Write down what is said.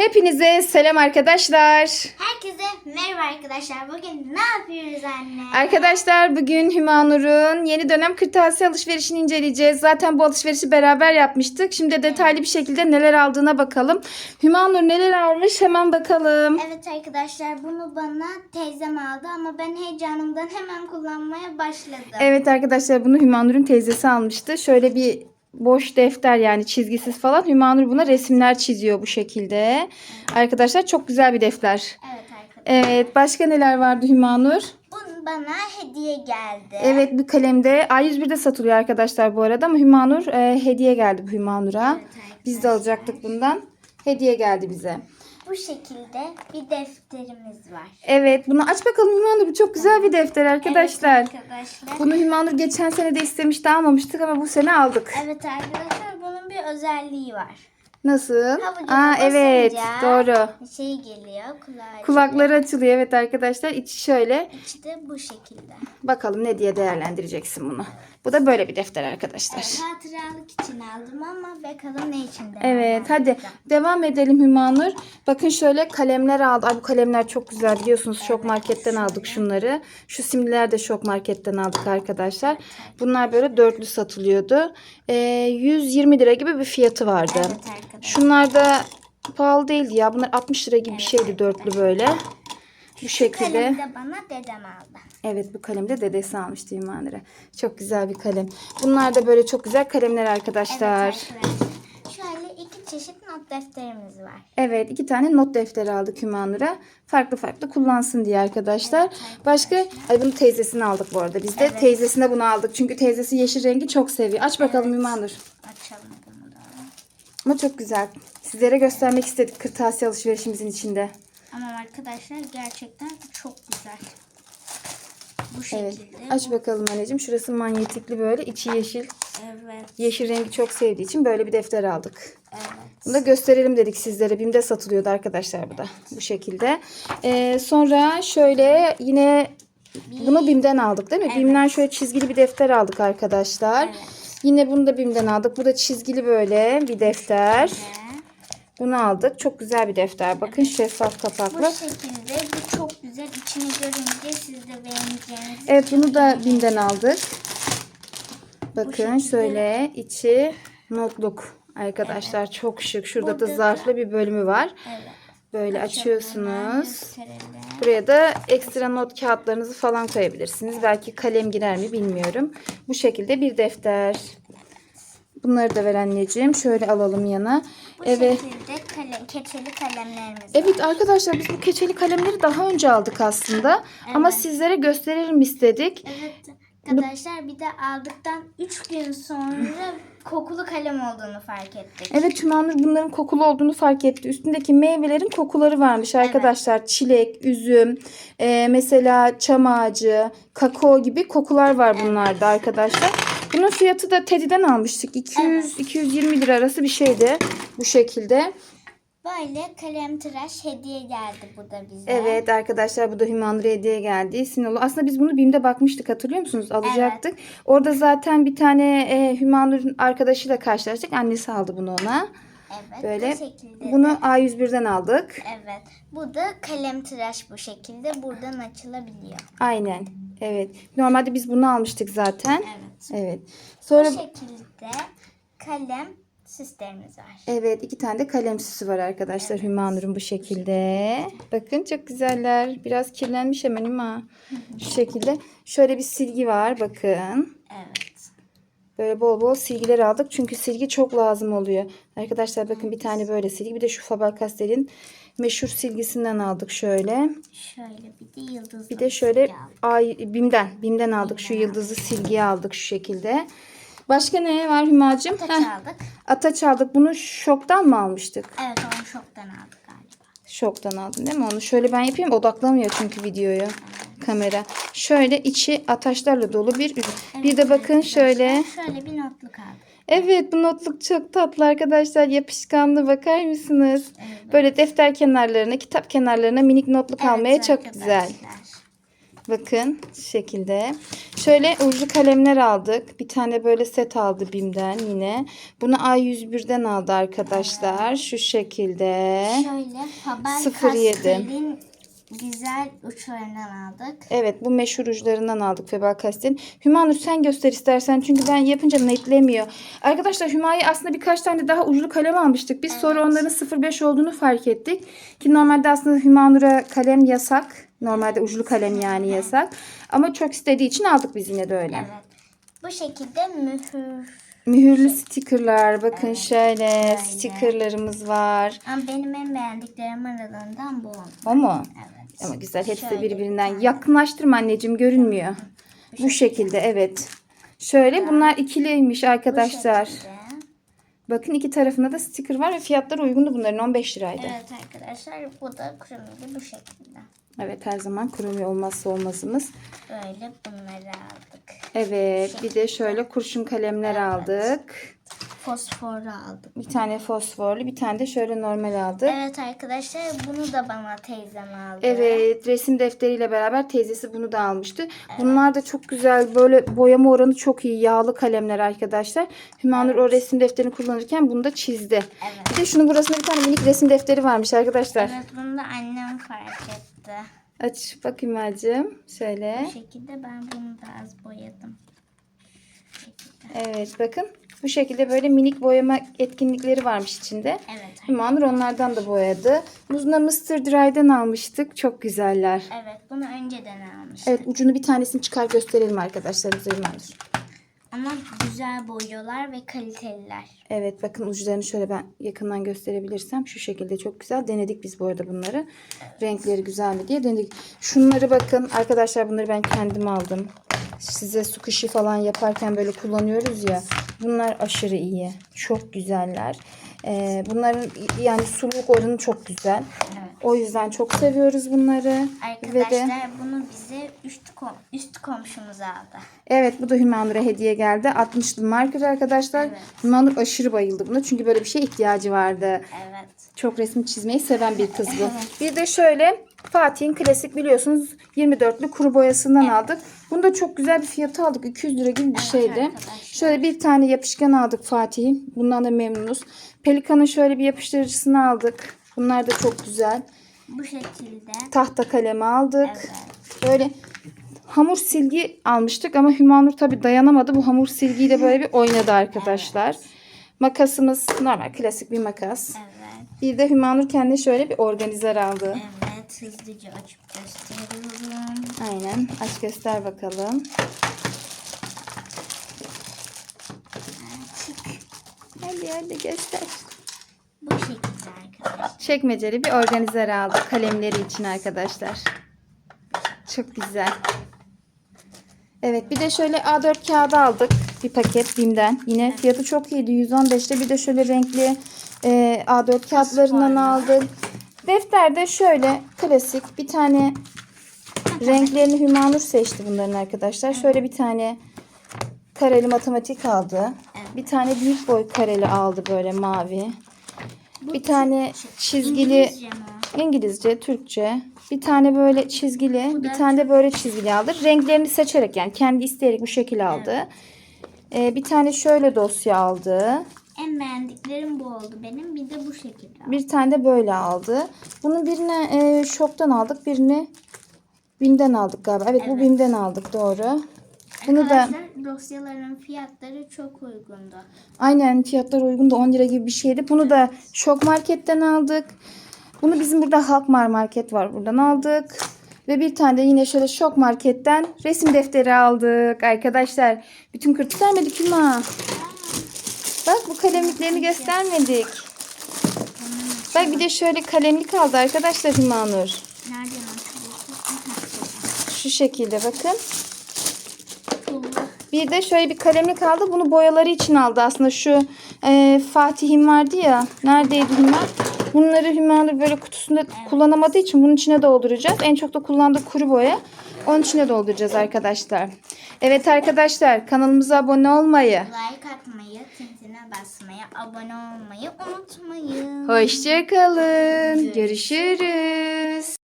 Hepinize selam arkadaşlar. Herkese merhaba arkadaşlar. Bugün ne yapıyoruz anne? Arkadaşlar bugün Hümanur'un yeni dönem kırtasiye alışverişini inceleyeceğiz. Zaten bu alışverişi beraber yapmıştık. Şimdi detaylı bir şekilde neler aldığına bakalım. Hümanur neler almış hemen bakalım. Evet arkadaşlar bunu bana teyzem aldı ama ben heyecanımdan hemen kullanmaya başladım. Evet arkadaşlar bunu Hümanur'un teyzesi almıştı. Şöyle bir boş defter yani çizgisiz falan. Hümanur buna resimler çiziyor bu şekilde. Arkadaşlar çok güzel bir defter. Evet arkadaşlar. Evet başka neler vardı Hümanur? Bunun bana hediye geldi. Evet bir kalemde A101'de satılıyor arkadaşlar bu arada ama Hümanur e, hediye geldi bu Hümanur'a. Evet. Biz de alacaktık bundan. Hediye geldi bize. Bu şekilde bir defterimiz var. Evet bunu aç bakalım Hümanur. Bu çok güzel bir defter arkadaşlar. Evet arkadaşlar. Bunu Hümanur geçen sene de istemişti almamıştık ama bu sene aldık. Evet arkadaşlar bunun bir özelliği var. Nasıl? Havucuna Aa evet doğru. Şey geliyor kulağa. Kulakları açılıyor evet arkadaşlar. İçi şöyle. İçi de bu şekilde. Bakalım ne diye değerlendireceksin bunu. Bu da böyle bir defter arkadaşlar. Hatıralık için aldım ama bakalım ne için de. Evet hadi devam edelim Hümanur. Bakın şöyle kalemler aldı. Ay bu kalemler çok güzel biliyorsunuz şok marketten aldık şunları. Şu simliler de şok marketten aldık arkadaşlar. Bunlar böyle dörtlü satılıyordu. Ee, 120 lira gibi bir fiyatı vardı. Evet. Şunlar da pahalı değildi ya. Bunlar 60 lira gibi bir şeydi dörtlü böyle. Bu şekilde. Kalemi de bana dedem aldı. Evet bu kalemi de dedesi almıştı İmanır'a. Çok güzel bir kalem. Bunlar da böyle çok güzel kalemler arkadaşlar. Evet arkadaşlar. Şöyle iki çeşit not defterimiz var. Evet iki tane not defteri aldık Hümanur'a. Farklı farklı kullansın diye arkadaşlar. Başka ay bunu teyzesine aldık bu arada. Biz de teyzesine bunu aldık. Çünkü teyzesi yeşil rengi çok seviyor. Aç bakalım Hümanur. Açalım bunu da. Ama çok güzel. Sizlere göstermek istedik kırtasiye alışverişimizin içinde. Ama arkadaşlar gerçekten çok güzel. Bu Evet. şekilde. Aç bakalım anneciğim. Şurası manyetikli böyle. içi yeşil. Evet. Yeşil rengi çok sevdiği için böyle bir defter aldık. Evet. Bunu da gösterelim dedik sizlere. BİM'de satılıyordu arkadaşlar bu da. Bu şekilde. Ee, sonra şöyle yine bunu BİM'den aldık değil mi? BİM'den şöyle çizgili bir defter aldık arkadaşlar. Yine bunu da BİM'den aldık. Bu da çizgili böyle bir defter. Bunu aldık. Çok güzel bir defter. Bakın şeffaf bu kapaklı. şekilde bu çok güzel. İçini görünce siz de beğeneceğiniz. Evet bunu da BİM'den aldık. Bakın şöyle içi notluk arkadaşlar. Çok şık. Şurada da Burada da- zarflı bir bölümü var. Evet. Böyle açıyorsunuz. Buraya da ekstra not kağıtlarınızı falan koyabilirsiniz. Belki kalem girer mi bilmiyorum. Bu şekilde bir defter. Bunları da ver anneciğim. Şöyle alalım yana. Bu Evet. şekilde kalem, keçeli kalemlerimiz var. Evet arkadaşlar biz bu keçeli kalemleri daha önce aldık aslında. Ama sizlere gösterelim istedik. Evet arkadaşlar bir de aldıktan 3 gün sonra kokulu kalem olduğunu fark ettik. Evet Tümanur bunların kokulu olduğunu fark etti. Üstündeki meyvelerin kokuları varmış arkadaşlar. Çilek, üzüm, e, mesela çam ağacı, kakao gibi kokular var bunlarda arkadaşlar. Bunun fiyatı da Teddy'den almıştık. 200-220 lira arası bir şeydi bu şekilde. Böyle kalem tıraş hediye geldi bu da bize. Evet arkadaşlar bu da Hümanur'a hediye geldi. Sinolu. Aslında biz bunu BİM'de bakmıştık hatırlıyor musunuz? Alacaktık. Orada zaten bir tane e, Hümanur'un arkadaşıyla karşılaştık. Annesi aldı bunu ona. Evet Böyle bu şekilde. bunu A101'den aldık. Evet. Bu da kalem tıraş bu şekilde buradan açılabiliyor. Aynen. Evet. Normalde biz bunu almıştık zaten. Evet. Evet. Bu Sonra şekilde kalem süslerimiz var. evet iki tane de kalem süsü var arkadaşlar Hümanur'un bu şekilde. Bakın çok güzeller. Biraz kirlenmiş hemen ama şu şekilde. Şöyle bir silgi var bakın. Evet. Böyle bol bol silgiler aldık. Çünkü silgi çok lazım oluyor. Arkadaşlar bakın bir tane böyle silgi. Bir de şu Faber-Castell'in meşhur silgisinden aldık şöyle. Şöyle bir de yıldız. Bir de şöyle ay BİM'den BİM'den aldık. Şu yıldızlı silgiyi aldık şu şekilde. Başka ne var Hümacığım? Taç Heh, aldık. Ataç aldık. Bunu şoktan mı almıştık? Evet onu şoktan aldık galiba. Şoktan aldın değil mi onu? Şöyle ben yapayım. Odaklamıyor çünkü videoyu kamera. Şöyle içi ataşlarla dolu bir ürün. Bir de bakın şöyle. Şöyle bir notluk aldık. Evet bu notluk çok tatlı arkadaşlar. Yapışkanlı bakar mısınız? Böyle defter kenarlarına, kitap kenarlarına minik notluk almaya Evet çok arkadaşlar. güzel. Bakın şu şekilde. Şöyle uçlu kalemler aldık. Bir tane böyle set aldı Bim'den yine. Bunu A101'den aldı arkadaşlar. Şu şekilde. Şöyle Faber 07. Güzel uçlarından aldık. Evet bu meşhur uçlarından aldık Faber-Castell. Hümanur sen göster istersen çünkü ben yapınca netlemiyor. Arkadaşlar Hüma'yı aslında birkaç tane daha uçlu kalem almıştık. Biz sonra onların 05 olduğunu fark ettik. Ki normalde aslında Hümanur'a kalem yasak. Normalde uçlu kalem yani yasak. Ama çok istediği için aldık biz yine de öyle. Evet. Bu şekilde mühür. Mühürlü stickerlar. Bakın şöyle stickerlarımız var. Ama benim en beğendiklerim arasından bu. O mu? Evet. Ama güzel. Hepsi de Şöyle birbirinden. Yakınlaştırma anneciğim görünmüyor. Bu şekilde evet. Şöyle bunlar ikiliymiş arkadaşlar. Bakın iki tarafında da sticker var ve fiyatları uygundu bunların 15 liraydı. Evet, Evet arkadaşlar bu da kremili bu şekilde. her zaman kromi olmazsa olmazımız. Böyle bunları aldık. Evet bir de şöyle kurşun kalemler aldık. Fosforlu aldık. Bir tane fosforlu bir tane de şöyle normal aldık. Evet arkadaşlar bunu da bana teyzem aldı. Evet resim defteriyle beraber teyzesi bunu da almıştı. Bunlar da çok güzel böyle boyama oranı çok iyi yağlı kalemler arkadaşlar. Hümanur o resim defterini kullanırken bunu da çizdi. Evet. Bir de şunun burasında bir tane minik resim defteri varmış arkadaşlar. Evet bunu da annem fark etti. Aç bakayım Hacım. Şöyle. Bu şekilde ben bunu da az boyadım. Evet bakın. Bu şekilde böyle minik boyama etkinlikleri varmış içinde. Evet. Hümanur onlardan da boyadı. Buzna Mr. Dry'den almıştık. Çok güzeller. Evet bunu önceden almış. Evet ucunu bir tanesini çıkar gösterelim arkadaşlarımıza Hümanur. Ama güzel boyuyorlar ve kaliteliler. Evet bakın uçlarını şöyle ben yakından gösterebilirsem şu şekilde çok güzel. Denedik biz bu arada bunları. Renkleri güzel mi diye denedik. Şunları bakın arkadaşlar bunları ben kendim aldım. Size su kışı falan yaparken böyle kullanıyoruz ya. Bunlar aşırı iyi. Çok güzeller. Ee, bunların yani sululuk oranı çok güzel. Evet. O yüzden çok seviyoruz bunları. Ve de Arkadaşlar bunu bize üst, kom üst komşumuz aldı. Evet bu da Hümanur'a hediye geldi. 60'lı marker arkadaşlar. Evet. Hümanur aşırı bayıldı buna. Çünkü böyle bir şeye ihtiyacı vardı. Evet. Çok resim çizmeyi seven bir kız bu. Bir de şöyle Fatih'in klasik biliyorsunuz 24'lü kuru boyasından aldık. Bunu da çok güzel bir fiyatı aldık. 200 lira gibi bir şeydi. arkadaşlar. Şöyle bir tane yapışkan aldık Fatih'in. Bundan da memnunuz. Pelikan'ın şöyle bir yapıştırıcısını aldık. Bunlar da çok güzel. Bu şekilde. Tahta kalemi aldık. Evet. Böyle hamur silgi almıştık ama Hümanur tabi dayanamadı. Bu hamur silgiyi de böyle bir oynadı arkadaşlar. Makasımız normal klasik bir makas. Evet. Bir de Hümanur kendine şöyle bir organizer aldı. Evet. Hızlıca açıp gösteriyorum. Aynen. Aç göster bakalım. Hadi hadi göster. Bu şekilde arkadaşlar. Çekmeceli bir organizer aldık kalemleri için arkadaşlar. Çok güzel. Evet bir de şöyle A4 kağıdı aldık. Bir paket Bim'den. Yine fiyatı çok iyiydi. 115'te bir de şöyle renkli e, A4 kağıtlarından aldık. Defterde şöyle klasik bir tane renklerini Hümanur seçti bunların arkadaşlar. Şöyle bir tane kareli matematik aldı. Bir tane büyük boy kareli aldı böyle mavi. Bir tane çizgili İngilizce Türkçe. Bir tane böyle çizgili, bir tane de böyle çizgili aldı. Renklerini seçerek yani kendi isteyerek bu şekilde aldı. Ee, bir tane şöyle dosya aldı. En beğendiklerim bu oldu benim. Bir de bu şekilde. Bir tane de böyle aldı. Bunun birini e, shop'tan aldık, birini Bim'den aldık galiba. Evet, bu Bim'den aldık doğru. Bunu da Arkadaşlar dosyaların fiyatları çok uygundu. aynen fiyatlar uygun da 10 lira gibi bir şeydi. Bunu da Şok Market'ten aldık. Bunu bizim burada Halkmar Market var. Buradan aldık. Ve bir tane de yine şöyle Şok Market'ten resim defteri aldık arkadaşlar. Bütün kırtık vermedik Hüma. Kalemliklerini göstermedik. Bak bir de şöyle kalemlik aldı arkadaşlar Hümanur. Nereden? Şu şekilde bakın. Bir de şöyle bir kalemlik aldı. Bunu boyaları için aldı aslında. Şu e, Fatih'im vardı ya. Neredeydi Hüma? Bunları Hümanur böyle kutusunda kullanamadığı için bunun içine dolduracağız. En çok da kullandığı kuru boya. Onun içine dolduracağız arkadaşlar. Evet arkadaşlar kanalımıza abone olmayı. Like atmayı, tintine basmayı, abone olmayı unutmayın. Hoşçakalın. Görüşürüz.